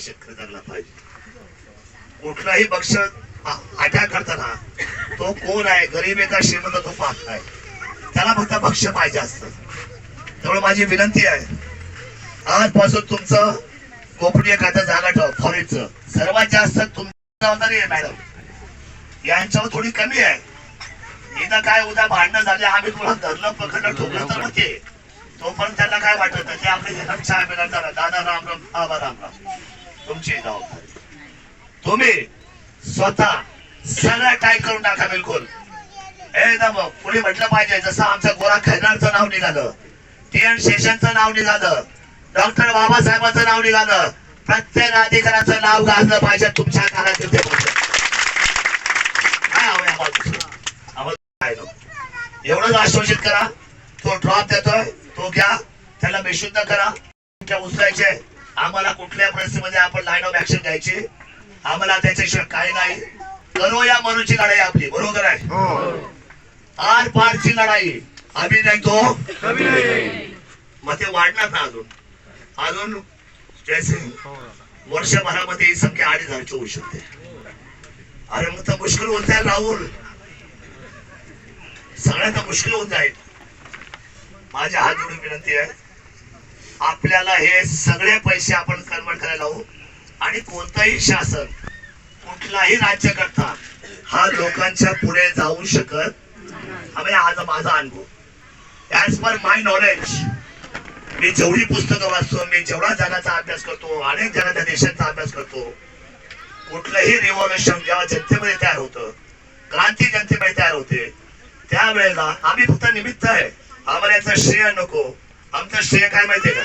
शेतकरी जगला पाहिजे. कुठलाही पक्ष अटॅक करताना तो कोण आहे? गरीब एका श्रीमंत? तो पाहत आहे त्याला फक्त पक्ष पाहिजे असत. त्यामुळे माझी विनंती आहे आजपासून तुमचं गोपनीय खातं जागा ठेव फॉरेनचं. सर्वात जास्त तुमची जबाबदारी आहे मॅडम. यांच्यावर थोडी कमी आहे. इथं काय उद्या भांडणं झाले आम्ही तुम्हाला धरलं पकडलं ठोकलं तर होते तोपर्यंत त्यांना काय वाटत? ते आपले चहा पिणार दादा राम राम बाबा राम राम. तुमची जबाबदारी तुम्ही स्वतः सगळं टाय करून टाका बिलकुल. एकदम पुढे म्हटलं पाहिजे? जसं आमचं गोरा खैनारचं नाव निघालं. टी एन शेषनचं नाव निघालं. डॉक्टर बाबासाहेबांचं नाव निघालं. प्रत्येक अधिकाराचं नाव गाजलं पाहिजे तुमच्या काळात ते काय एवढंच आश्वासित करा. तो ड्रॉप देतोय तो घ्या. त्याला बेशुद्ध करा. उचलायचे. आम्हाला कुठल्या परिस्थितीमध्ये आपण लाईन ऑफ ऍक्शन घ्यायची? आम्हाला त्याच्याशिवाय काही नाही. करो या मनुची लढाई आपली बरोबर आहे? आर पारची लढाई. आम्ही नाही. तो मग ते वाढणार ना अजून? अजून जैसे वर्षभरामध्ये ही संख्या अडीच हजारची होऊ शकते. अरे मग तर मुश्किल होऊन जाईल राहुल. सगळ्यांना मुश्किल होऊन जाईल. माझ्या हात जोडून विनंती आहे. आपल्याला हे सगळे पैसे आपण कन्वर्ट करायला लावू. आणि कोणतंही शासन कुठलाही राज्यकर्ता हा लोकांच्या पुढे जाऊ शकत म्हणजे आज माझा अनुभव. ॲज पर माय नॉलेज मी जेवढी पुस्तकं वाचतो मी जेवढा जगाचा अभ्यास करतो अनेक जगाच्या देशांचा अभ्यास करतो कुठलंही रिव्हॉल्युशन जेव्हा जनतेमध्ये तयार होतं क्रांती जनतेमध्ये तयार होते त्यावेळेला आम्ही फक्त निमित्त आहे. आम्हाला याचं श्रेय नको. आमचं श्रेय काय माहितीये का?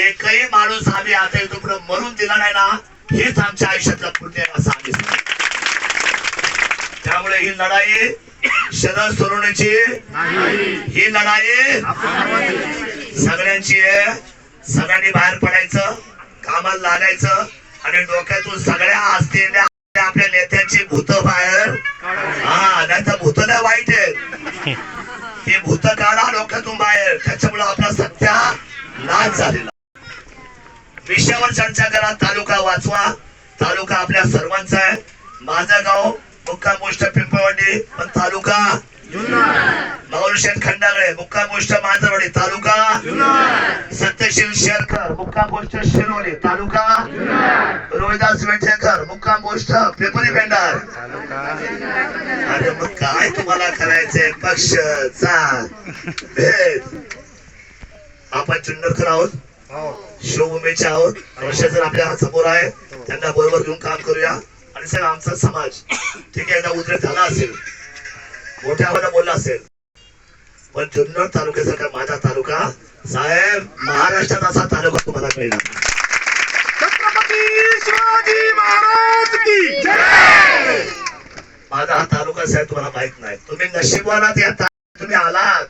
एकही माणूस आम्ही आता इथं मरून दिला नाही ना हेच आमच्या आयुष्यातलं पुण्य आहे असं आम्ही त्यामुळे ही लढाई शरद सोडवण्याची ही लढाई सगळ्यांची आहे. सगळ्यांनी बाहेर पडायचं कामाला लागायचं आणि डोक्यातून सगळ्या असलेल्या आपल्या नेत्यांची भूत बाहेर. हा नाही तर भूत नाही वाईट आहे ती भूत काढा डोक्यातून बाहेर. त्याच्यामुळे आपला सत्या नाश झालेला. विषयावर चर्चा करा तालुका वाचवा तालुका आपल्या सर्वांचा आहे. माझं गाव मुक्काम गोष्ट पिंपळवाडी पण तालुका माऊलशेठ खंडागळे मुक्काम गोष्ट मांजरवाडी तालुका सत्यशील शेरकर मुक्काम गोष्ट शिरोली तालुका रोहिदास वेठेकर मुक्काम गोष्ट पेपरी पेंडार. अरे मग काय तुम्हाला करायचंय? पक्ष चाल भेद. आपण चुंडरकर आहोत. शिवभूमीचे आहोत. जर आपल्यासमोर आहे त्यांना बरोबर घेऊन काम करूया. आणि सर आमचा समाज ठीक आहे एकदा उद्रेक झाला असेल. मोठ्या आवाजात बोलला असेल. पण जुन्नर तालुक्यासारखा माझा तालुका साहेब महाराष्ट्रात असा तालुका तुम्हाला मिळणार छत्रपती शिवाजी महाराज की माझा हा तालुका साहेब तुम्हाला माहीत नाही. तुम्ही नशिबवानात या तुम्ही आलात.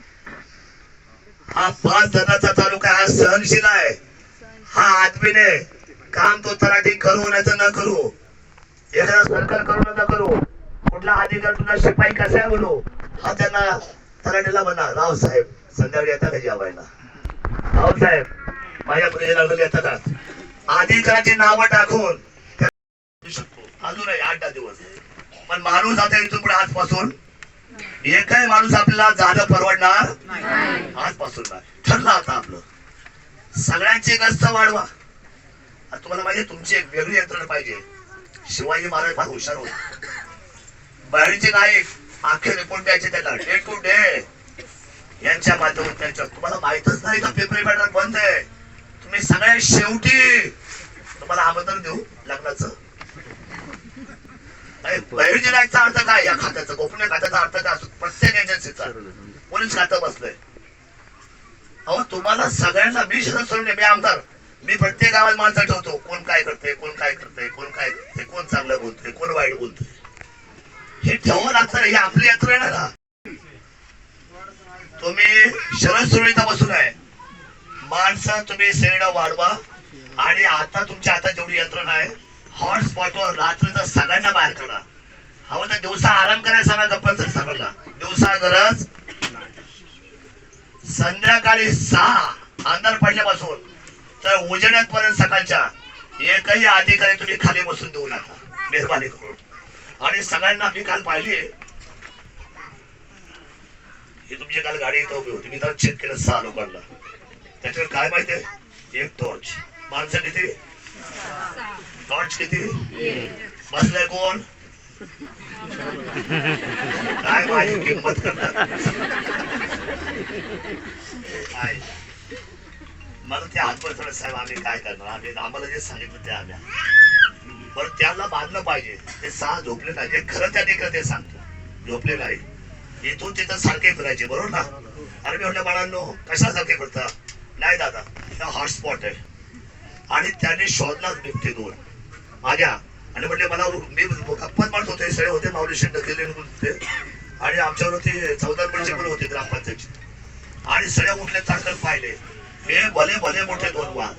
हा पाच जणांचा तालुका हा सहनशील आहे. हा आदमीने काम तो तराठी करू नाही तर न करू. एखादा सरकार करू न करू. कुठला अधिकारी तुला शिपाई कसा आहे म्हणू? हा त्यांना तराठीला म्हणा. राव साहेब संध्याकाळी येता का जेवायला? राव साहेब माझ्या पुढे लागलेले येतात अधिकाराची नावं टाकून अजूनही आठ दहा दिवस. पण माणूस आता इथून पुढे आजपासून एकही माणूस आपल्याला जाणं परवडणार आजपासून ठरलं आता आपलं. सगळ्यांची गस्त वाढवा. तुम्हाला माहिती तुमची एक वेगळी यंत्रणा पाहिजे. शिवाजी महाराज फार हुशार होते. बाहेरचे नाईक अख्खे रिपोर्ट द्यायचे त्याला डे टू डे. यांच्या माध्यमातून त्यांच्या तुम्हाला माहितच नाही का पेपरी बॅटर बंद आहे? तुम्ही सगळ्यात शेवटी तुम्हाला आमंत्रण देऊ लग्नाचं. बहिर्जी अर्थ काय? या खात्याचा गोपनीय खात्याचा अर्थ काय असतो? प्रत्येक एजन्सीचा पोलीस खातं बसलंय. अहो तुम्हाला सगळ्यांना मी शरद सोडले मी आमदार. मी प्रत्येक गावात माणसं ठेवतो. कोण काय करते कोण काय करते कोण काय करते कोण चांगलं बोलतोय कोण वाईट बोलतोय. हे ठेवावं लागतं ही आपली यात्रा आहे ना. तुम्ही शरद सोडणीचा बसून आहे. माणसं तुम्ही सेड वाढवा. आणि आता तुमच्या हातात जेवढी यंत्रणा आहे हॉटस्पॉटवर रात्रीचा सगळ्यांना बाहेर काढा. हवं तर दिवसा आराम करायला सांगा कंपल्सरी सगळ्यांना दिवसा गरज संध्याकाळी सहा अंधार पडल्यापासून तर उजेड्यापर्यंत सकाळच्या एकही अधिकारी तुम्ही खाली बसून देऊ नका मेहरबानी करून. आणि सगळ्यांना मी काल पाहिली ही तुमची काल गाडी इथं उभी होती. मी तर चेक केलं सहा लोकांना. त्याच्यावर काय माहितीये एक टॉर्च माणसं किती? टॉर्च किती? बसलाय कोण? काय माझी किंमत करणार. काय? मला ते हातवर साहेब आम्ही काय करणार? आम्ही आम्हाला जे सांगितलं ते आम्ही. बरं त्याला बांधलं पाहिजे. ते सहा झोपले नाही जे खरं त्या ते सांगतो? झोपले नाही. इथून तिथं सारखे फिरायचे बरोबर ना? अरे मी म्हटलं बाळांनो कशासारखे फिरता? नाही दादा हा हॉटस्पॉट आहे. आणि त्याने शोधला बिबटे दोन. माझ्या. आणि म्हटले मला मी गप्पात मारत होते सगळे होते माऊलीशी ढकलले होते आणि आमच्यावर ते चौदा पंचे पण होते ग्रामपंचायतचे. आणि सगळ्या उठले चांगलं पाहिले. हे भले भले मोठे दोन वाघ.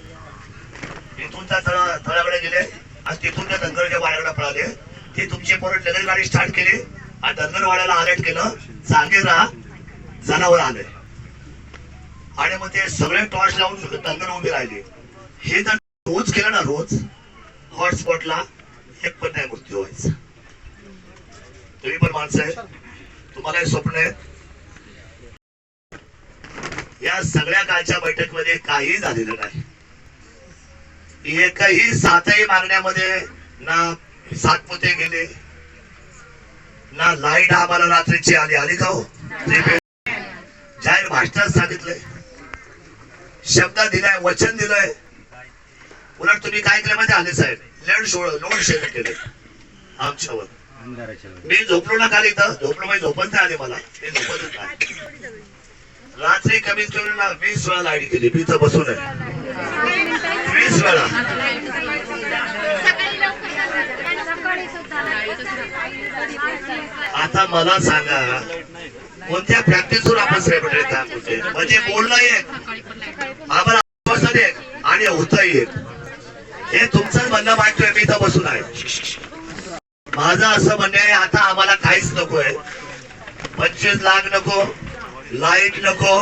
इथून त्या तळा तळाकडे गेले. आणि तिथून त्या दंगलच्या बाळाकडे पळाले. ते तुमची परत लगेच गाडी स्टार्ट केली. धनगरवाड्याला अलर्ट केलं. जागे राहा. जनावर आलंय. आणि मग ते सगळे टॉर्च लावून धनगर उभे राहिले. हे जर रोज केलं ना रोज. हॉटस्पॉटला एक पण नाही मृत्यू व्हायचा. तुम्ही पण माणसं आहे तुम्हाला हे स्वप्न आहे या सगळ्या कालच्या बैठकीमध्ये काही झालेलं नाही. एकही सातही मागण्यामध्ये ना सातपुते गेले. ना लाइट आम्हाला रात्रीची आली. आली का हो? जाहीर भाषणात सांगितलंय. शब्द दिलाय वचन दिलंय. उलट तुम्ही काय केलं माहिती आले साहेब? लेड सोड लोड शेअर केले. आमच्यावर. मी झोपलो ना काल इथं? झोपलो म्हणजे झोपत नाही आले मला. ते झोपतच नाही. रात्री कमीत कमी ना वीस वेळा लाइट केली. मी तर बसून आहे. वीस वेळा. आता मला सांगा कोणत्या प्रॅक्टिसवर आपण सेलिब्रेटरी काम करतोय? म्हणजे बोलणं एक आम्हाला एक आणि होतही एक. हे तुमचं म्हणणं मांडतोय मी इथं बसून आहे. माझं असं म्हणणं आहे आता आम्हाला काहीच नको आहे पंचवीस लाख नको लाइट नको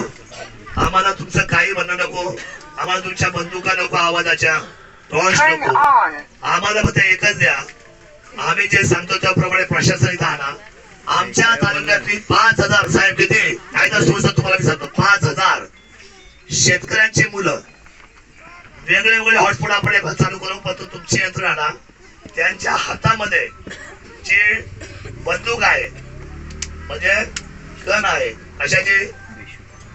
आम्हाला तुमचं काही म्हणणं नको. आम्हाला तुमच्या बंदुका नको आवाजाच्या नको. आम्हाला फक्त एकच द्या. आम्ही जे सांगतो त्याप्रमाणे प्रशासन इथं आणा आमच्या तालुक्यातली पाच हजार साहेब किती? कायदा सुव्यवस्था तुम्हाला मी सांगतो पाच हजार. शेतकऱ्यांची मुलं वेगळे वेगळे हॉटस्पॉट आपण चालू करू पण तुमची यंत्रणा त्यांच्या हातामध्ये जी बंदूक आहे म्हणजे गन आहे कशाची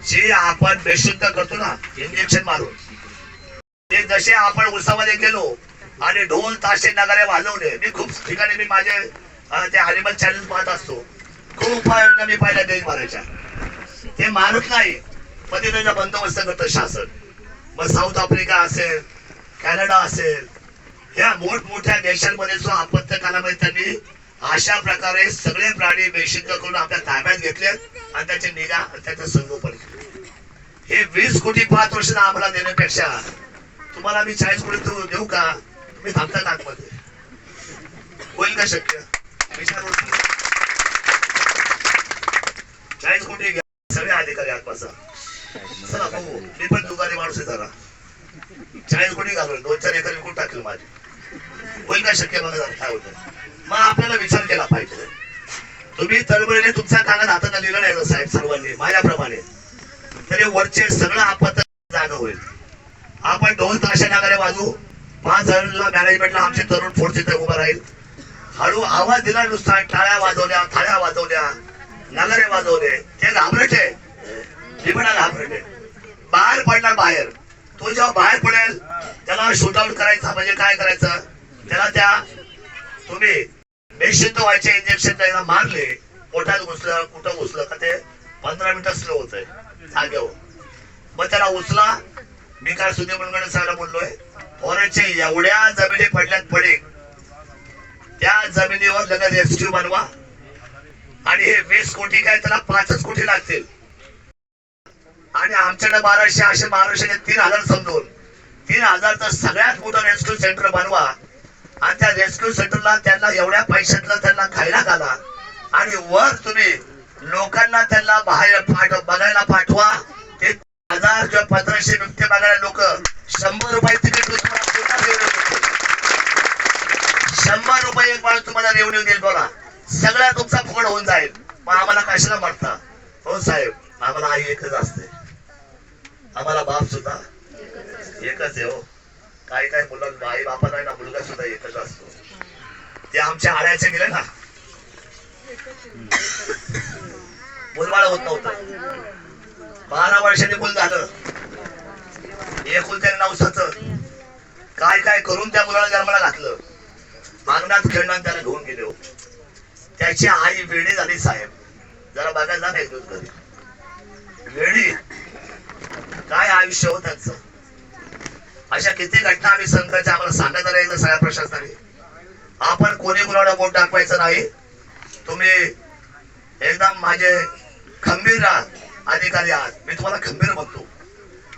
जी आपण बेशुद्ध करतो ना इंजेक्शन मारून ते जसे आपण उसामध्ये गेलो आणि ढोल ताशे नगारे वाजवले. मी खूप ठिकाणी मी माझे ते अॅनिमल चॅनल पाहत असतो. खूप उपाययोजना मी पाहिल्या देश मारायच्या ते मारत नाही. पण त्याचा बंदोबस्त करतं शासन. मग साऊथ आफ्रिका असेल कॅनडा असेल ह्या मोठमोठ्या देशांमध्ये जो आपत्ती कालामध्ये त्यांनी अशा प्रकारे सगळे प्राणी बेशिद्ध करून आपल्या ताब्यात घेतले आणि त्याची निगा त्याचं संगोपन हे वीस कोटी पाच वर्ष आम्हाला देण्यापेक्षा तुम्हाला मी चाळीस कोटी देऊ का? तुम्ही सांगता का होईल का शक्य? विचार चाळीस कोटी घ्या. सगळे अधिकारी आतपासा चला बघू. मी पण दुकानी माणूस आहे जरा. चाळीस कोटी घालून दोन चार एकर विकून टाकेल माझे. होईल का शक्य? बघा काय होतं मग आपल्याला विचार केला पाहिजे. तुम्ही तळमळीने तुमचा कागद हाताने लिहिलं नाही हो, साहेब सर्वांनी. माझ्याप्रमाणे. तरी वरचे सगळं आपत्त जागा होईल. आपण दोन ताशा नागारे वाजू पाच जणांना मॅनेजमेंटला आमचे तरुण फोर्स इथे उभा राहील. हळू आवाज दिला नुसता टाळ्या वाजवल्या थाळ्या वाजवल्या नगरे वाजवले. ते घाबरटे. लिबडा घाबरटे. बाहेर पडणार बाहेर. तो जेव्हा बाहेर पडेल त्याला शूटआउट करायचा म्हणजे काय करायचं? त्याला त्या तुम्ही बेशुद्ध व्हायचे इंजेक्शन त्याला मारले. पोटात घुसलं कुठं घुसलं का ते पंधरा मिनिटं स्लो होत आहे जागेवर. मग त्याला उचला. मी काय सुधीर मुलगडे साहेबला बोललोय फॉरेस्टचे एवढ्या जमिनी पडल्यात पडे. त्या जमिनीवर लगेच रेस्क्यू बनवा. आणि हे वीस कोटी काय त्याला पाचच कोटी लागतील. आणि आमच्याकडे बाराशे असे महाराष्ट्राचे तीन हजार समजून तीन हजारचं सगळ्यात मोठं रेस्क्यू सेंटर बनवा. आणि त्या रेस्क्यू सेंटरला त्यांना एवढ्या पैशातलं त्यांना खायला घाला. आणि वर तुम्ही लोकांना त्यांना बाहेर पाठ बघायला पाठवा. ते हजार किंवा पंधराशे व्यक्ती बघायला लोक शंभर रुपये तिकीट तुम्हाला पुन्हा शंभर रुपये एक माणूस तुम्हाला रेवन्यू देईल बोला सगळ्या तुमचा फुकट होऊन जाईल. मग आम्हाला कशाला म्हणता हो साहेब आम्हाला आई एकच असते. आम्हाला बाप सुद्धा एकच आहे हो. काही काही मुलं आई बापा नाही ना मुलगा सुद्धा एकच असतो. ते आमच्या आड्याचे गेले ना. मुलबाळ होत नव्हतं. बारा वर्षांनी मूल झालं. एकुलत्या नवसाच काय काय करून त्या मुलाला जन्माला घातलं? अंगणात खेळणार त्याला घेऊन गेले हो. त्याची आई वेडी झाली साहेब. जरा बघायला जा एक दिवस घरी. वेडी. काय आयुष्य हो त्यांचं? अशा किती घटना आम्ही संतांच्या आम्हाला सांगत एकदा सगळ्या प्रशासनाने. आपण कोणी कुणाला बोट दाखवायचं नाही? तुम्ही एकदम माझे खंबीर आहात अधिकारी आहात. मी तुम्हाला खंबीर म्हणतो.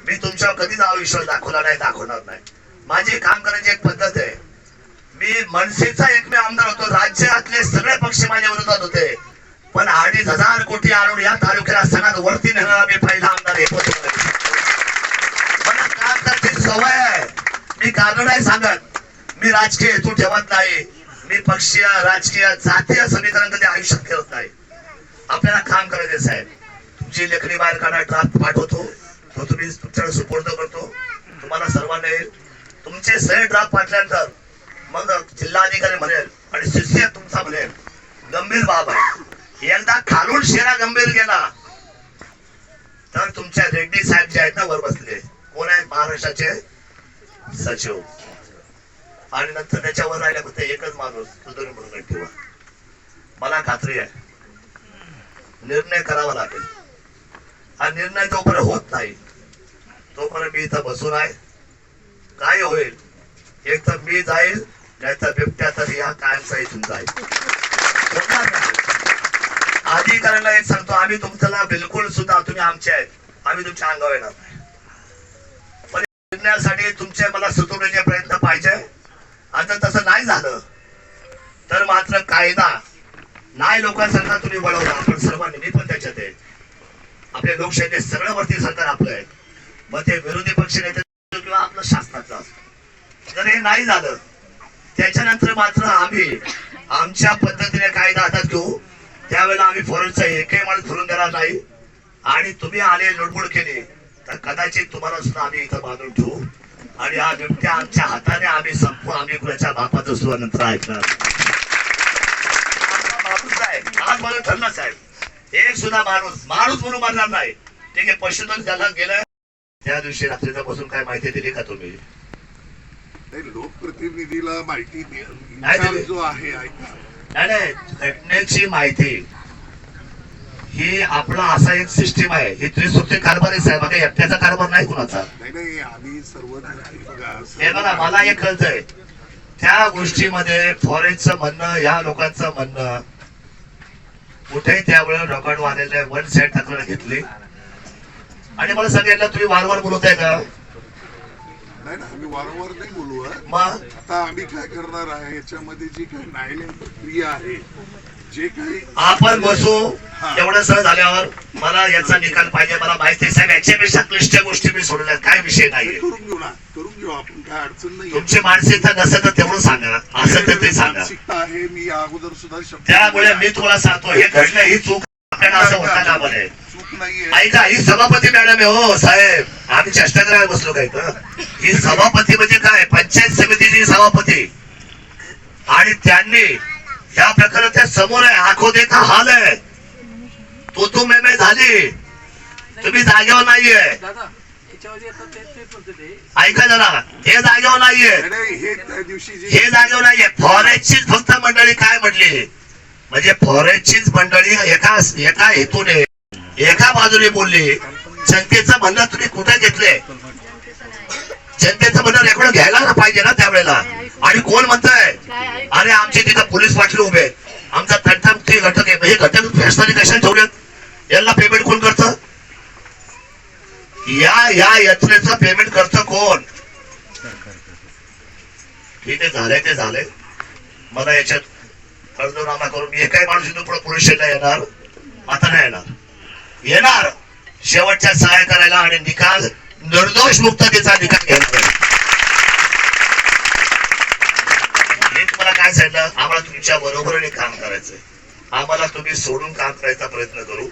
मी तुमच्यावर कधीच आयुष्य दाखवला नाही दाखवणार नाही. माझी काम करायची एक पद्धत आहे. मी मनसेचा एकमेव आमदार होतो राज्यातले सगळे पक्ष माझ्या विरोधात होते. पण अडीच हजार कोटी आणून या तालुक्याला सगळ्यात वरती नेणारा मी पहिला आमदार हे मला काम करायची सवय आहे. मी कारण नाही सांगत. मी राजकीय हेतू ठेवत नाही. मी पक्षीय राजकीय जातीय समीकरण कधी आयुष्यात ठेवत नाही. आपल्याला काम करायचे साहेब. तुमची लेखणी बाहेर काढा ड्राफ्ट पाठवतो. तो तुम्ही तुमच्याकडे सुपूर्द करतो. तुम्हाला सर्वांना येईल. तुमचे सही ड्राफ्ट पाठल्यानंतर मग जिल्हाधिकारी म्हणेल आणि शिष्य तुमचा म्हणेल गंभीर बाब आहे. एकदा खालून शेरा गंभीर गेला. तर तुमच्या रेड्डी साहेब जे आहेत ना वर बसले. कोण आहेत? महाराष्ट्राचे सचिव. आणि नंतर त्याच्यावर राहिल्या फक्त एकच माणूस सुधीर म्हणून ठेवा मला खात्री आहे. निर्णय करावा लागेल. हा निर्णय तोपर्यंत होत नाही. तोपर्यंत मी इथं बसून आहे काय होईल? एक तर मी जाईल नाही तर बिबट्या तर या कायमचा इथून जाईल. अधिकाऱ्यांना एक सांगतो आम्ही तुमच्याला बिलकुल सुद्धा तुम्ही आमचे आहेत. आम्ही तुमच्या अंगावर येणार नाही. पण निर्णयासाठी तुमचे मला सुचवण्याचे प्रयत्न पाहिजे. आणि तसं नाही झालं तर मात्र कायदा नाही लोकांसारखा तुम्ही वळवला. आपण सर्वांनी मी पण त्याच्यात आहे. आपल्या लोकशाहीचे सगळं वरती सरकार आपलं आहे. मग ते विरोधी पक्ष नेते किंवा आपलं शासनाचं जर हे नाही झालं त्याच्यानंतर मात्र आम्ही आमच्या पद्धतीने कायदा हातात घेऊ. त्यावेळेला आम्ही फॉरेनचा एकही माणूस फिरून देणार नाही. आणि तुम्ही आले लुडबुड केली तर कदाचित तुम्हाला सुद्धा आम्ही इथं बांधून ठेवू. आणि हा बिबट्या आमच्या हाताने आम्ही संपू आम्ही कुणाच्या बापाचं सुद्धा नंतर ऐकणार आमचा आहे आज मला साहेब एक सुद्धा माणूस माणूस म्हणून मारणार नाही. ठीक आहे पशुधन त्याला गेलं. त्या दिवशी रात्रीचा बसून काय माहिती दिली का तुम्ही? नाही, लोकप्रतिनिधीला माहिती दे नाही दिली. जो आहे ऐका. नाही नाही घटनेची माहिती. ही आपला असा एक सिस्टीम आहे. ही त्रिसूत्री कारभार आहे साहेब. एकट्याचा कारभार नाही कुणाचा. नाही नाही आम्ही सर्व बघा. हे बघा मला एक कळतंय. त्या गोष्टीमध्ये फॉरेनचं म्हणणं या लोकांचं म्हणणं कुठेही त्यावेळेला रेकॉर्ड वाढलेलं वन साईड तक्रार घेतली. आणि मला सांगितलं तुम्ही वारंवार बोलवताय का? नाही ना आम्ही वारंवार नाही बोलू. मग? आता आम्ही काय करणार आहे याच्यामध्ये जी काही न्यायालयीन प्रक्रिया आहे जे काही आपण बसू. एवढं सहज झाल्यावर मला याचा निकाल पाहिजे मला माहिती आहे. साहेब याच्यापेक्षा क्लिष्ट गोष्टी मी सोडल्या काय विषय ते नाहीये करून घेऊ ना करून घेऊ. आपण काय अडचण नाही तुमची मानसिकता नसेल तर तेवढं सांगा. असं तर ते सांगा. आहे मी अगोदर सुद्धा त्यामुळे मी तुम्हाला सांगतो हे घडलं ही चूक आपल्याला असं होता कामा नये चूक नाहीये ऐका ही सभापती मॅडम आहे हो साहेब. आम्ही चेष्टा करायला बसलो काय ही सभापती म्हणजे काय? पंचायत समितीची सभापती. आणि त्यांनी ह्या प्रकरणाच्या समोर आहे आखो देखा हाल आहे. तो तू मेमे झाली. तुम्ही जागेवर नाहीये. ऐका जरा हे जागेवर नाहीये. हे हे जागेवर नाहीये. फॉरेस्टचीच फक्त मंडळी काय म्हटली? म्हणजे फॉरेस्टचीच मंडळी एका एका हेतूने एका बाजूने बोलली जनतेचं म्हणणं तुम्ही कुठे घेतलंय? जनतेचं म्हणणं रेकॉर्ड घ्यायला ना पाहिजे ना त्यावेळेला. आणि कोण म्हणताय? अरे आमचे तिथं पोलीस पाटील उभे आमचा आमचा ते घटक आहे. हे घटक फॅसलाने कशाने ठेवलेत. यांना पेमेंट कोण करतं? या या यात्रेचं पेमेंट करतं कोण? ठीक आहे झालंय ते झालंय. मला याच्यात कर्जनामा करून मी एकाही माणूस इथून पुढे पोलीस स्टेशनला येणार? आता नाही येणार. येणार. शेवटच्या सहाय्य करायला आणि निकाल निर्दोष मुक्ततेचा निकाल घेणार मी तुम्हाला काय सांगितलं? आम्हाला तुमच्या बरोबरीने काम करायचंय. आम्हाला तुम्ही सोडून काम करायचा प्रयत्न करू.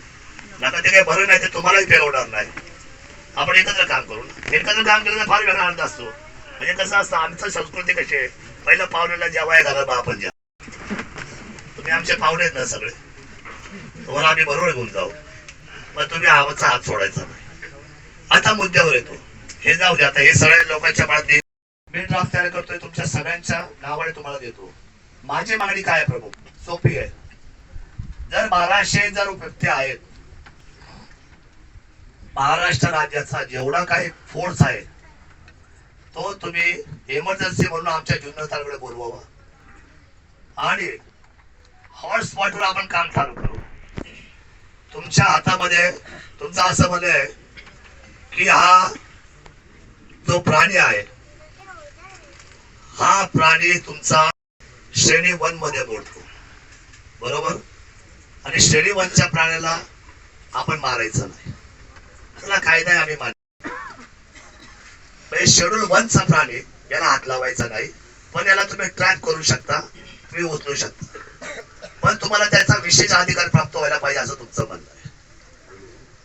नका ते काही बरं नाही ते तुम्हालाही पेरवणार नाही. आपण एकत्र काम करू. एकत्र काम केलं तर फार वेगळा आनंद असतो. म्हणजे कसं असतं आमचं संस्कृती कशी आहे? पहिलं पाहुण्याला जेवाय घाला बा आपण ज्या तुम्ही आमचे पाहुणे आहेत ना सगळे. तुम्हाला आम्ही बरोबर घेऊन जाऊ. मग तुम्ही आमचा हात सोडायचा नाही. आता मुद्द्यावर येतो. हे जाऊ दे आता हे सगळ्या लोकांच्या मनात मी ड्राफ्ट तयार करतोय तुमच्या सगळ्यांच्या नावाने तुम्हाला देतो. माझी मागणी काय प्रभू? सोपी आहे. जर बाराशे जर व्यक्ती आहेत महाराष्ट्र राज्याचा जेवढा काही फोर्स आहे तो तुम्ही इमर्जन्सी म्हणून आमच्या जुन्नरकडे बोलवावा. आणि हॉटस्पॉटवर आपण काम चालू करू. तुमच्या हातामध्ये तुमचं असं म्हणणं आहे की हा जो प्राणी आहे हा प्राणी तुमचा श्रेणी वनमध्ये मोडतो. बरोबर? आणि श्रेणी वनच्या प्राण्याला आपण मारायचं नाही. त्याला कायदा आहे आम्ही मान्य म्हणजे शेड्यूल वनचा प्राणी याला हात लावायचा नाही पण याला तुम्ही ट्रॅक करू शकता तुम्ही उचलू शकता. पण तुम्हाला त्याचा विशेष अधिकार प्राप्त व्हायला पाहिजे असं तुमचं म्हणणं आहे.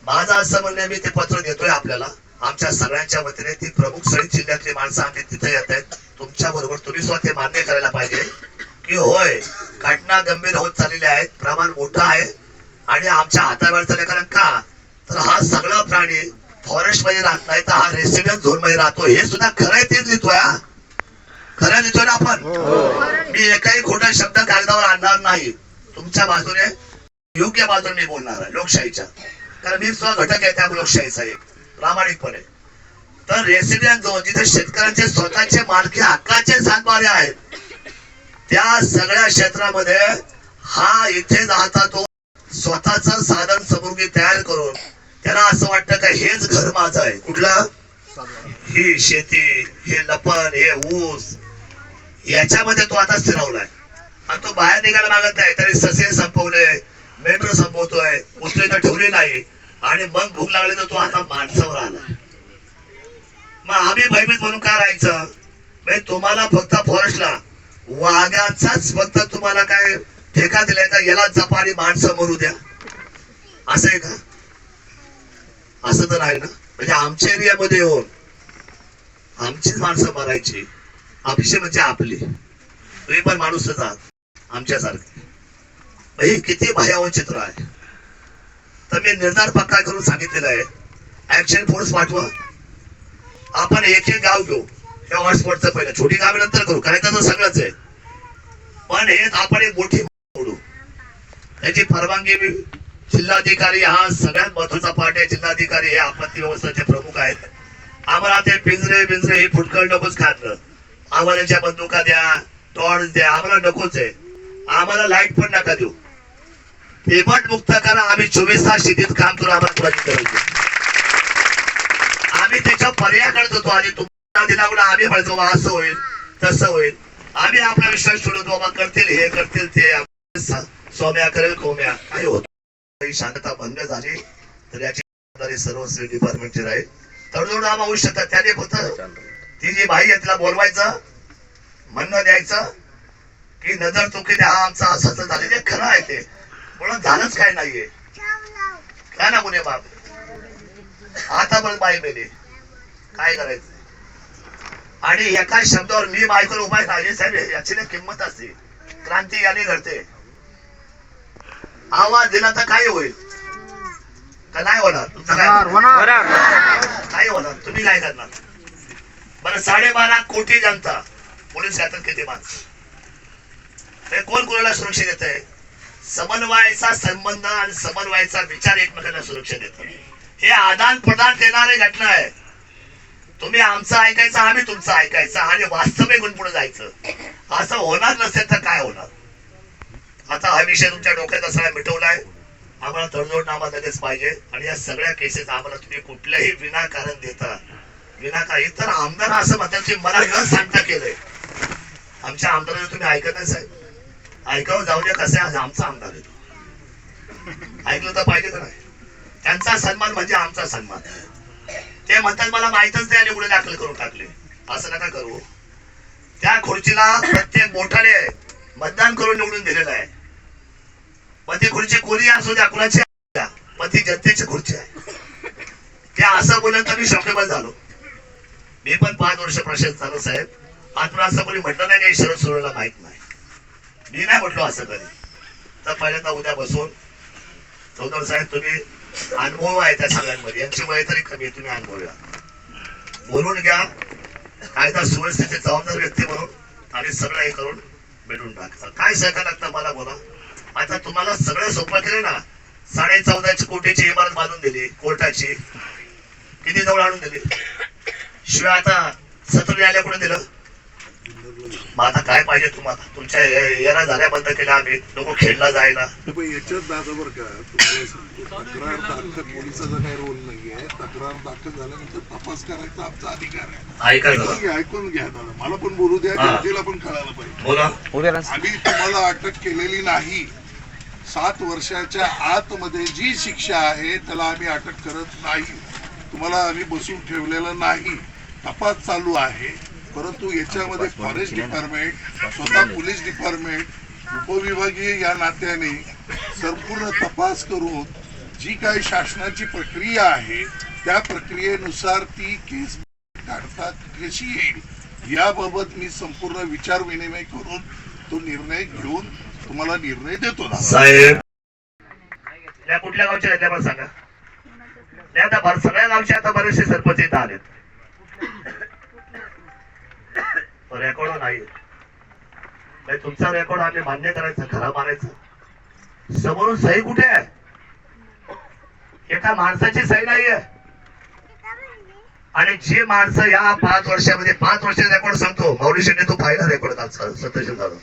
माझं असं म्हणणं मी ते पत्र देतोय आपल्याला. आमच्या सगळ्यांच्या वतीने ती प्रमुख सळी जिल्ह्यातली माणसं आमची तिथे येत आहेत. तुमच्या बरोबर तुम्ही स्वतः ते मान्य करायला पाहिजे की होय घटना गंभीर होत चाललेल्या आहेत प्रमाण मोठं आहे आणि आमच्या हातावर चालले कारण का? तर हा सगळा प्राणी फॉरेस्टमध्ये राहत नाही तर हा रेसिडेंट झोनमध्ये राहतो. हे सुद्धा खरं आहे तेच लिहितोय हा? खरं लिहितोय ना आपण? मी एकही खोटा शब्द कागदावर आणणार नाही. तुमच्या बाजूने योग्य बाजूने मी बोलणार आहे लोकशाहीच्या. कारण मी सुद्धा घटक आहे त्या लोकशाहीचा एक प्रामाणिकपणे. तर रेसिडेंट झोन जिथे शेतकऱ्यांचे स्वतःचे मालकी हक्काचे सातबारे आहेत त्या सगळ्या क्षेत्रामध्ये हा इथे राहता तो स्वतःच साधन समृद्धी तयार करून त्याला असं वाटतं का हेच घर माझं आहे. कुठलं? ही शेती हे लपण हे ऊस याच्यामध्ये तो आता स्थिरावलाय आणि तो बाहेर निघायला मागत नाही. तरी ससे संपवले मेंढर संपवतोय उचले तर ठेवले नाही. आणि मग भूक लागली तर तो आता माणसावर आला. मग आम्ही भयभीत म्हणून का राहायचं? म्हणजे तुम्हाला फक्त फॉरेस्टला वाघाचाच फक्त तुम्हाला काय ठेका दिलाय का याला जपा आणि माणसं मरू द्या. असं आहे का? असं तर आहे ना? म्हणजे आमच्या एरियामध्ये येऊन आमचीच माणसं मारायची. आपली म्हणजे आपली. तुम्ही पण माणूसच आहात. आमच्यासारखे. हे किती भयावह चित्र आहे. तर मी निर्धार पक्का करून सांगितलेलं आहे. ऍक्शन फोर्स पाठवा. आपण एक एक गाव घेऊ. हे हॉटस्पॉटचं पहिलं. छोटी गावे नंतर करू. करायचं तर सगळंच आहे. पण हे आपण एक मोठी मोडू. त्याची परवानगी मी जिल्हाधिकारी हा सगळ्यात महत्त्वाचा पार्ट आहे. जिल्हाधिकारी हे आपत्ती व्यवस्थेचे प्रमुख आहेत. आम्हाला ते पिंजरे बिंजरे हे फुटकळ नकोच खातलं आम्हाला ज्या बंदुका द्या टॉर्च द्या आम्हाला नकोच आहे. आम्हाला लाइट पण नका देऊ. पेमंट मुक्त करा आम्ही चोवीस तास शेतीत काम करू आम्हाला आम्ही त्याच्या पर्याय काढत होतो आणि तुम्हाला दिला आम्ही म्हणायचो बा असं होईल तसं होईल. आम्ही आपला विश्वास सोडतो बाबा करतील हे करतील ते सौम्या करेल कोम्या. काही होत काही शांतता भंग झाली तर याची जबाबदारी सर्व स्टेट डिपार्टमेंटची राहील. तडजोड आम्ही होऊ शकतात त्याने फक्त ती जी बाई आहे तिला बोलवायचं म्हणणं द्यायचं की नजर चुकीने हा आमचा असंच झाले ते खरं आहे ते. म्हणून झालंच काय नाहीये. काय ना मुने बाप? आता पण बाई मेली. काय करायचं? आणि एका शब्दावर मी बायकोला उपाय काढले साहेब याची ना किंमत असते. क्रांती याने घडते. आवाज दिला तर काय होईल? का नाही होणार? तुमचं काय? काय होणार. तुम्ही काय करणार? बरं साडेबारा कोटी जनता. पोलीस खात्यात किती माणसं? हे कोण कोणाला सुरक्षा देत आहे समन्वयाचा संबंध आणि समन्वयाचा विचार एकमेकांना सुरक्षा देतो हे आदान प्रदान देणारी घटना आहे. तुम्ही आमचं ऐकायचं आम्ही तुमचं ऐकायचं आणि वास्तविक गुण पुढे जायचं. असं होणार नसेल तर काय होणार? आता हा विषय तुमच्या डोक्यात सगळा मिटवलाय. आम्हाला तडजोड नामा लगेच पाहिजे. आणि या सगळ्या केसेस आम्हाला तुम्ही कुठल्याही विनाकारण देता. विनाकारण इतर आमदार असं म्हणतात की मला न सांगता केलंय. आमच्या आमदाराला तुम्ही ऐकत नाही साहेब. ऐकावं जाऊ द्या कसं आहे, आज आमचा आमदार येतो ऐकलं तर पाहिजे का नाही. त्यांचा सन्मान म्हणजे आमचा सन्मान. ते म्हणतात मला माहितच नाही आणि पुढे दाखल करून टाकले. असं नका करू. त्या खुर्चीला प्रत्येक मोठाने मतदान करून निवडून दिलेलं आहे. पण ती खुर्ची कोणी असू द्या कुणाची असू ती जनतेची खुर्ची आहे. त्या असं बोललं तर मी शॉकेबल झालो. मी पण पाच वर्ष प्रशासन झालो साहेब. मात्र असं कोणी म्हटलं नाही शरद सोडला माहीत नाही. मी नाही म्हटलो असं कधी. तर पहिल्यांदा उद्या बसून चौधर साहेब तुम्ही अनुभव आहे त्या सगळ्यांमध्ये. यांची वय तरी कमी आहे तुम्ही अनुभव घ्या बोलून घ्या. कायदा सुव्यवस्थेचे जबाबदार व्यक्ती म्हणून आणि सगळं हे करून भेटून टाका. काय सहकार लागतं मला बोला. आता तुम्हाला सगळं सोपं केलं ना साडे चौदाची कोटीची इमारत बांधून दिली कोर्टाची. किती जवळ आणून दिली? शिवाय आता सत्र न्यायालयाकडे दिलं? आता काय पाहिजे तुम्हाला? तुमच्या येणं झाल्या बंद केल्या आम्ही लोक खेळला जायला. पण याच्यात दादा बरं का तक्रार दाखल पोलिसाचा काही रोल नाहीये. तक्रार दाखल झाल्यानंतर तपास करायचा आमचा अधिकार आहे. ऐकून घ्या दादा. मला पण बोलू द्या. जनतेला पण कळायला पाहिजे. बोला. आम्ही तुम्हाला अटक केलेली नाही. सात वर्षाच्या आतमध्ये जी शिक्षा आहे त्याला आम्ही अटक करत नाही. तुम्हाला आम्ही बसून ठेवलेलं नाही. तपास चालू आहे. परंतु याच्यामध्ये फॉरेस्ट डिपार्टमेंट स्वतः पोलीस डिपार्टमेंट उपविभागीय या नात्याने संपूर्ण तपास करून जी काही शासनाची प्रक्रिया आहे त्या प्रक्रियेनुसार ती केस काढतात कशी येईल याबाबत मी संपूर्ण विचार विनिमय करून तो निर्णय घेऊन तुम्हाला निर्णय देतो. ना साहेब. या कुठल्या गावच्या आहेत? मला सांगा. नाही आता सगळ्या गावचे आता बरेचसे सरपंच इथं आलेत. रेकॉर्ड नाही. तुमचा रेकॉर्ड आम्ही मान्य करायचं खरा मारायचं. समोरून सही कुठे आहे? एका माणसाची सही नाहीये आणि जे माणसं या पाच वर्षामध्ये पाच वर्षाचा रेकॉर्ड सांगतो. माऊली तो पाहिला रेकॉर्ड सत्यशील झालं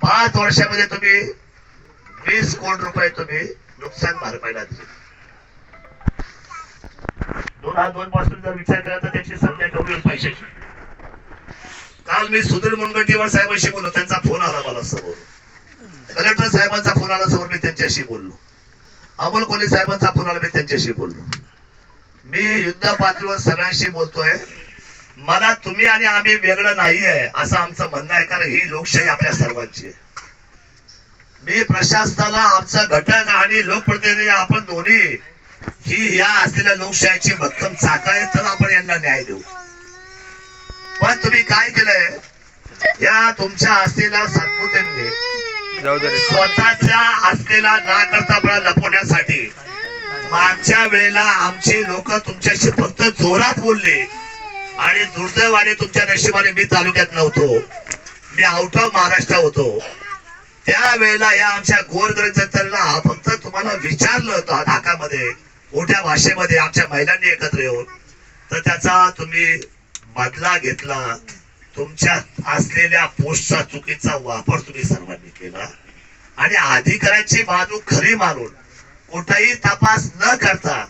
पाच वर्षामध्ये तुम्ही वीस कोटी रुपये तुम्ही नुकसान भरपाईला दिले. दोन हजार दोन पासून जर विचार केला तर त्याची संख्या कमी पैशाची. काल मी सुधीर मुनगंटीवार साहेबांशी बोललो त्यांचा फोन आला मला समोर कलेक्टर साहेबांचा फोन आला समोर मी त्यांच्याशी बोललो. अमोल कोली साहेबांचा फोन आला मी त्यांच्याशी बोललो. मी युद्ध पातळीवर सगळ्यांशी बोलतोय. मला तुम्ही आणि आम्ही वेगळं नाहीये असं आमचं म्हणणं आहे कारण ही लोकशाही आपल्या सर्वांची आहे. मी प्रशासनाला आमचा घटक आणि लोकप्रतिनिधी आपण दोन्ही ही या असलेल्या लोकशाहीची भक्कम चाक आहे तर आपण यांना न्याय देऊ. पण तुम्ही काय केलंय? या तुमच्या असलेल्या सातपुतेंनी स्वतःच्या असलेला ना करतापणा लपवण्यासाठी. मागच्या वेळेला आमचे लोक तुमच्याशी फक्त जोरात बोलले. आणि दुर्दैवाने तुमच्या नशिबाने मी तालुक्यात नव्हतो. मी आउट ऑफ महाराष्ट्र होतो. त्यावेळेला या आमच्या गोरगरीब जनतेला फक्त तुम्हाला विचारलं होतं ढाकामध्ये मोठ्या भाषेमध्ये आमच्या महिलांनी एकत्र येऊन. तर त्याचा तुम्ही बदला घेतला तुमच्या असलेल्या पोस्टचा चुकीचा वापर तुम्ही सर्वांनी केला. आणि अधिकाऱ्याची बाजू खरी मानून कुठेही तपास न करता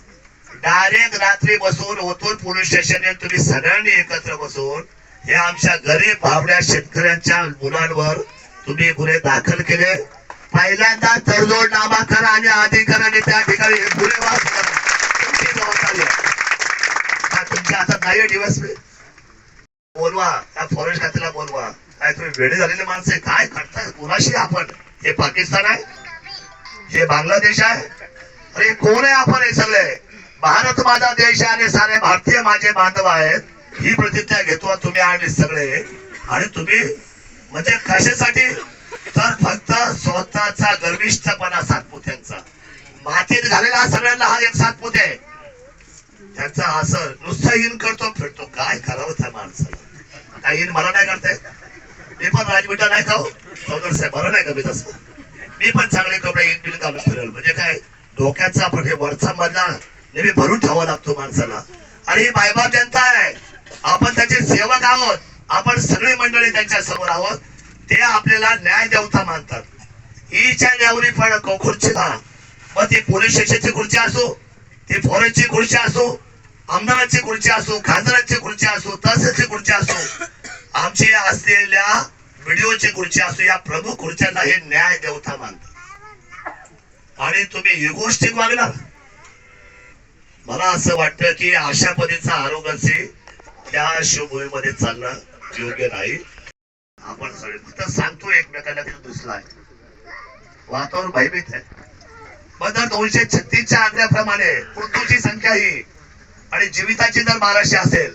डायरेक्ट रात्री बसून ओतून पोलीस स्टेशन तुम्ही सगळ्यांनी एकत्र बसून हे आमच्या गरीब भावड्या शेतकऱ्यांच्या मुलांवर तुम्ही गुन्हे दाखल केले. पहिल्यांदा तडजोडनामा करा आणि अधिकाऱ्याने त्या ठिकाणी हे गुन्हे करा. तुमची जबाबदारी आहे. तुमच्या हातात नाही दिवस बोलवा त्या फॉरेस्ट खात्याला बोलवा. काय तुम्ही वेळे झालेले माणसं काय करताय? कोणाशी आपण? हे पाकिस्तान आहे? हे बांगलादेश आहे? अरे कोण आहे आपण हे सगळे? भारत माझा देश आहे आणि सारे भारतीय माझे बांधव आहेत. ही प्रतिज्ञा घेतो तुम्ही आणि सगळे. आणि तुम्ही म्हणजे कशासाठी? तर फक्त स्वतःचा गर्विष्ठपणा सातपुत्यांचा. मातीत घालेला हा सगळ्यांना हा एक सातपुते. आहे त्यांचा असं नुसता इन करतो फिरतो. काय करावं त्या माणसाला? काय इन मला नाही करते मी पण राजमिठा नाही खाऊ. चौधरी साहेब बरं नाही का मी तसं? मी पण चांगले कपडे इन बिन घालून फिरेल म्हणजे काय डोक्याचा आपण हे वरचा मधला नेहमी भरून ठेवावा लागतो माणसाला. आणि ही मायबाप जनता आहे. आपण त्याचे सेवक आहोत. आपण सगळी मंडळी त्यांच्यासमोर आहोत. ते आपल्याला न्याय देवता मानतात. हीच्या न्यावरी फळ खुर्चीला मग ती पोलीस स्टेशनची खुर्ची असो ती फॉरेस्टची खुर्ची असो आमदाराची खुर्ची असो खासदाराची खुर्ची असो तहसीलची खुर्ची असो आमची असलेल्या व्हिडिओची खुर्ची असो या प्रमुख खुर्च्यांना हे न्याय देवता मानतात. आणि तुम्ही ही गोष्टी मागणार? मला असं वाटतं की अशा पद्धतीचा आरोग्याचे त्या शिवभूमीमध्ये चालणं योग्य नाही. आपण सगळे फक्त सांगतो एकमेकाला दुसरा आहे. वातावरण भयभीत आहे. पण जर दोनशे छत्तीसच्या आकड्याप्रमाणे मृत्यूची संख्या ही आणि जीविताची जर बाराशे असेल.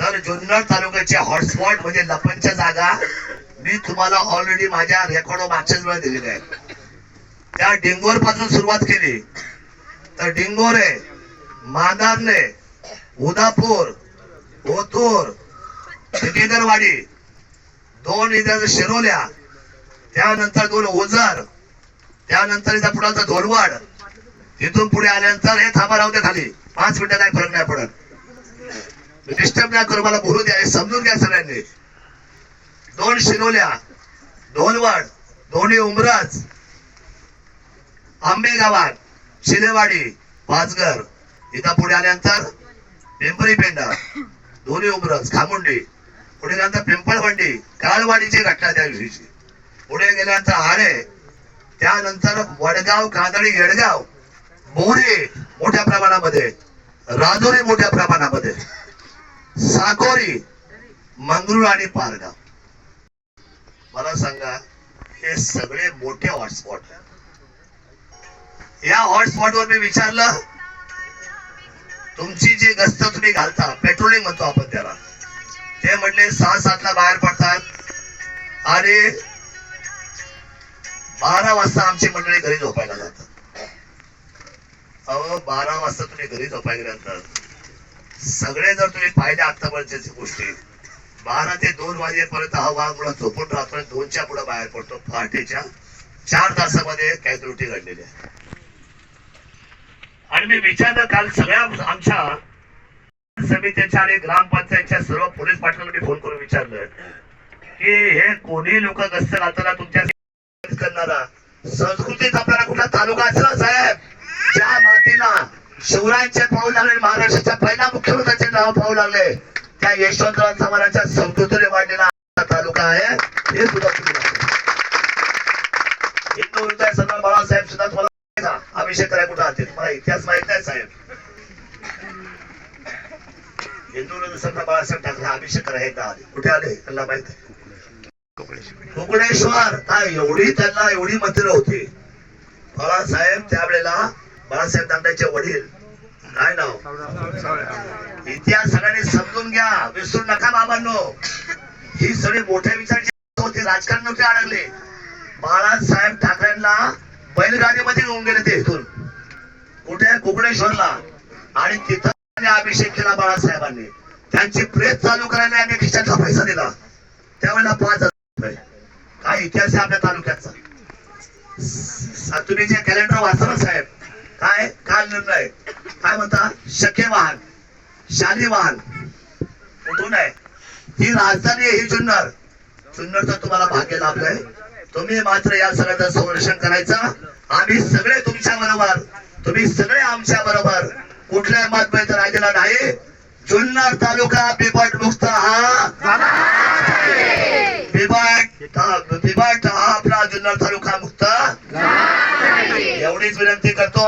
तर जुन्नर तालुक्याचे हॉटस्पॉट म्हणजे लपनच्या जागा मी तुम्हाला ऑलरेडी माझ्या रेकॉर्ड मागच्याच वेळा दिलेल्या आहेत. त्या डिंगोरपासून सुरुवात केली. तर डिंगोरे मांदारने उदापूर ओतूर सिकेकरवाडी दोन इथं शिरोल्या त्यानंतर दोन ओझर त्यानंतर इथं पुढे धोलवाड तिथून पुढे आल्यानंतर हे थांबा राहू दे खाली. पाच मिनिटं काही फरक नाही पडत. डिस्टर्ब नाही करू मला बोलू द्या हे समजून घ्या सगळ्यांनी. दोन शिरोल्या धोलवाड दोन्ही उमराज आंबे गावात शिलेवाडी पाचघर इथं पुढे आल्यानंतर पिंपरी पेंडा दोन्ही उमरज खामुंडी. पुढे गेल्यानंतर पिंपळवंडी काळवाडीची घटना त्या दिवशीची. पुढे गेल्यानंतर आरे त्यानंतर वडगाव कादळी येडगाव मोरे मोठ्या प्रमाणामध्ये राजोरी मोठ्या प्रमाणामध्ये साकोरी मंगरूळ आणि पारगाव. मला सांगा हे सगळे मोठे हॉटस्पॉट या हॉटस्पॉट वर मी विचारलं तुमची जी गस्त तुम्ही घालता पेट्रोलिंग म्हणतो आपण त्याला ते म्हटले सहा सातला बाहेर पडतात. आणि बारा वाजता आमची मंडळी घरी झोपायला जातात. अहो बारा वाजता तुम्ही घरी झोपायला गेल्यानंतर सगळे जर तुम्ही पाहिले आतापर्यंतच्या गोष्टी बारा ते दोन वाजेपर्यंत हा वाघ मुळात झोपून राहतो दोनच्या पुढे बाहेर पडतो. पहाटेच्या चार तासामध्ये काही त्रुटी घडलेली आहे. आणि मी विचारलं काल सगळ्या आमच्या समितीच्या आणि ग्रामपंचायतच्या सर्व पोलीस पाटलांना मी फोन करून विचारलं की हे कोणी लोक गस्त घालताना तुमच्या करणारा. संस्कृतीत आपल्याला कुठला तालुका असला हो साहेब? ज्या मातीला शिवरायांचे पाहू लागले महाराष्ट्राच्या पहिल्या मुख्यमंत्र्यांचे नाव पाहू लागले त्या यशवंतराव चव्हाणांच्या संस्कृतीने वाढलेला तालुका आहे. हे सुद्धा हिंदू हृदय सरदार बाळासाहेब सुद्धा तुम्हाला माहिती अभिषेक करायला कुठं आले तुम्हाला इतिहास माहीत नाही साहेब. हिंदू हृदय सरदार बाळासाहेब ठाकरे अभिषेक करायला कुठे आले? त्यांना माहीत आहे. कोकणेश्वर. काय एवढी त्यांना एवढी मंत्र होती बाळासाहेब त्यावेळेला बाळासाहेब दांड्याचे वडील. काय नाव? इतिहास सगळ्यांनी समजून घ्या. विसरू नका बाबांनो. ही सगळी मोठ्या विचारची होती. राजकारण नव्हते अडकले. बाळासाहेब ठाकरेंना बैलगाडीमध्ये घेऊन गेले ते इथून. कुठे? कोकणेश्वरला. आणि तिथं त्यांनी अभिषेक केला बाळासाहेबांनी. त्यांची प्रेस चालू करायला यांनी खिशाचा पैसा दिला. त्यावेळेला पाच काय इतिहास आहे आपल्या तालुक्याचा? स- कॅलेंडर वाचलं ना साहेब. काय? काल निर्णय काय म्हणता? शक्य वाहन. शाली वाहन. कुठून आहे? ही राजधानी आहे ही जुन्नर. जुन्नरचा तुम्हाला भाग्य लाभलंय. तुम्ही मात्र या सगळ्याचं संरक्षण करायचं. आम्ही सगळे तुमच्या बरोबर. तुम्ही सगळे आमच्या बरोबर. कुठल्याही मतभेद राहिलेला नाही. जुन्नर तालुका बिबट मुक्त हा. बिबाट हा आपला जुन्नर तालुका मुक्त. एवढीच विनंती करतो.